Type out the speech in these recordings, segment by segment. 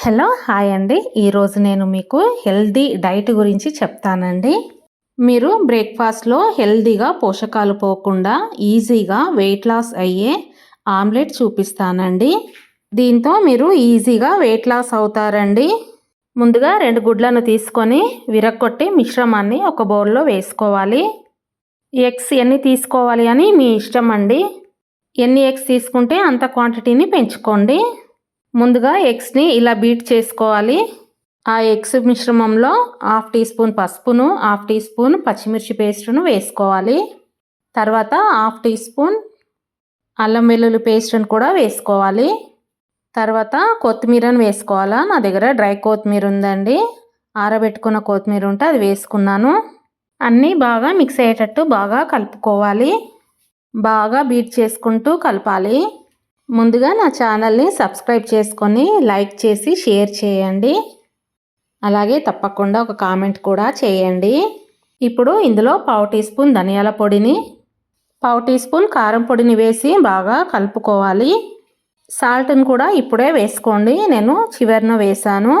Hello hi అండి. ఈరోజు నేను మీకు హెల్దీ డైట్ గురించి చెప్తానండి. మీరు బ్రేక్ఫాస్ట్లో హెల్దీగా పోషకాలు పోకుండా ఈజీగా వెయిట్ లాస్ అయ్యే ఆమ్లెట్ చూపిస్తానండి. దీంతో మీరు ఈజీగా వెయిట్ లాస్ అవుతారండి. ముందుగా రెండు గుడ్లను తీసుకొని విరక్కొట్టి మిశ్రమాన్ని ఒక బౌల్లో వేసుకోవాలి. ఎగ్స్ ఎన్ని తీసుకోవాలి అని మీ ఇష్టం అండి. ఎన్ని ఎగ్స్ తీసుకుంటే అంత క్వాంటిటీని పెంచుకోండి. ముందుగా ఎగ్స్ని ఇలా బీట్ చేసుకోవాలి. ఆ ఎగ్స్ మిశ్రమంలో హాఫ్ టీ స్పూన్ పసుపును హాఫ్ టీ స్పూన్ పచ్చిమిర్చి పేస్టును వేసుకోవాలి. తర్వాత హాఫ్ టీ స్పూన్ అల్లం వెల్లుల్లి పేస్ట్ని కూడా వేసుకోవాలి. తర్వాత కొత్తిమీరను వేసుకోవాలా? నా దగ్గర డ్రై కొత్తిమీర ఉందండి. ఆరబెట్టుకున్న కొత్తిమీర ఉంటే అది వేసుకున్నాను. అన్నీ బాగా మిక్స్ అయ్యేటట్టు బాగా కలుపుకోవాలి. బాగా బీట్ చేసుకుంటూ కలపాలి. ముందుగా నా ఛానల్ని సబ్స్క్రైబ్ చేసుకొని లైక్ చేసి షేర్ చేయండి. అలాగే తప్పకుండా ఒక కామెంట్ కూడా చేయండి. ఇప్పుడు ఇందులో పావు టీ స్పూన్ ధనియాల పొడిని పావు టీ స్పూన్ కారం పొడిని వేసి బాగా కలుపుకోవాలి. సాల్ట్ని కూడా ఇప్పుడే వేసుకోండి. నేను చివరిన వేసాను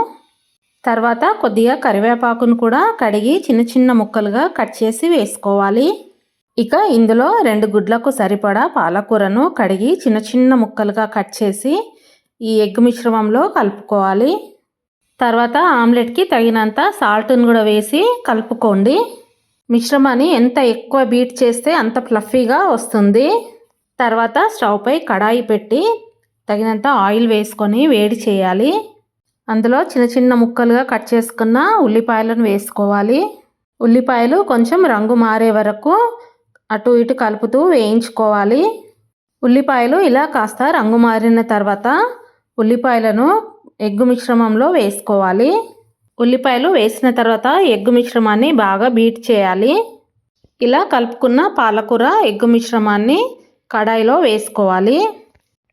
తర్వాత కొద్దిగా కరివేపాకును కూడా కడిగి చిన్న చిన్న ముక్కలుగా కట్ చేసి వేసుకోవాలి. ఇక ఇందులో రెండు గుడ్లకు సరిపడా పాలకూరను కడిగి చిన్న చిన్న ముక్కలుగా కట్ చేసి ఈ ఎగ్ మిశ్రమంలో కలుపుకోవాలి. తర్వాత ఆమ్లెట్కి తగినంత సాల్ట్ను కూడా వేసి కలుపుకోండి. మిశ్రమాన్ని ఎంత ఎక్కువ బీట్ చేస్తే అంత ఫ్లఫీగా వస్తుంది. తర్వాత స్టవ్ పై కడాయి పెట్టి తగినంత ఆయిల్ వేసుకొని వేడి చేయాలి. అందులో చిన్న చిన్న ముక్కలుగా కట్ చేసుకున్న ఉల్లిపాయలను వేసుకోవాలి. ఉల్లిపాయలు కొంచెం రంగు మారే వరకు అటు ఇటు కలుపుతూ వేయించుకోవాలి. ఉల్లిపాయలు ఇలా కాస్త రంగు మారిన తర్వాత ఉల్లిపాయలను ఎగ్గు మిశ్రమంలో వేసుకోవాలి. ఉల్లిపాయలు వేసిన తర్వాత ఎగ్గు మిశ్రమాన్ని బాగా బీట్ చేయాలి. ఇలా కలుపుకున్న పాలకూర ఎగ్గు మిశ్రమాన్ని కడాయిలో వేసుకోవాలి.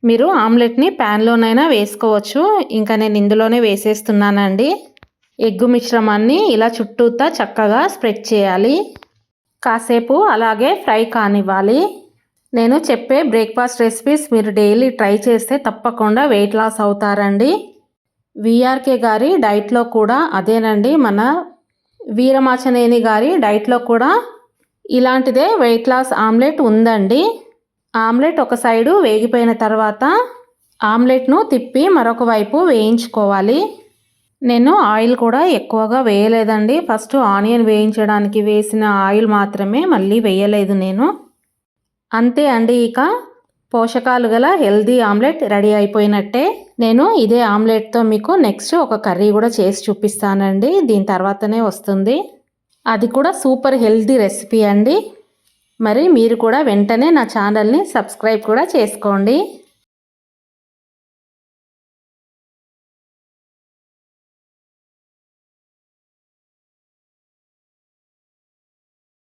మీరు ఆమ్లెట్ని ప్యాన్లోనైనా వేసుకోవచ్చు. ఇంకా నేను ఇందులోనే వేసేస్తున్నానండి. ఎగ్గు మిశ్రమాన్ని ఇలా చుట్టూతా చక్కగా స్ప్రెడ్ చేయాలి. కాసేపు అలాగే ఫ్రై కానివ్వాలి. నేను చెప్పే బ్రేక్ఫాస్ట్ రెసిపీస్ మీరు డైలీ ట్రై చేస్తే తప్పకుండా వెయిట్ లాస్ అవుతారండి. విఆర్కే గారి డైట్లో కూడా అదేనండి. మన వీరమాచనేని గారి డైట్లో కూడా ఇలాంటిదే వెయిట్ లాస్ ఆమ్లెట్ ఉందండి. ఆమ్లెట్ ఒక సైడు వేగిపోయిన తర్వాత ఆమ్లెట్ను తిప్పి మరొక వైపు వేయించుకోవాలి. నేను ఆయిల్ కూడా ఎక్కువగా వేయలేదండి. ఫస్ట్ ఆనియన్ వేయించడానికి వేసిన ఆయిల్ మాత్రమే మళ్ళీ వేయలేదు నేను. అంతే అండి ఇక. పోషకాలు గల హెల్దీ ఆమ్లెట్ రెడీ అయిపోయినట్టే. నేను ఇదే ఆమ్లెట్తో మీకు నెక్స్ట్ ఒక కర్రీ కూడా చేసి చూపిస్తానండి. దీని తర్వాతనే వస్తుంది. అది కూడా సూపర్ హెల్దీ రెసిపీ అండి. మరి మీరు కూడా వెంటనే నా ఛానల్ని సబ్స్క్రైబ్ కూడా చేసుకోండి.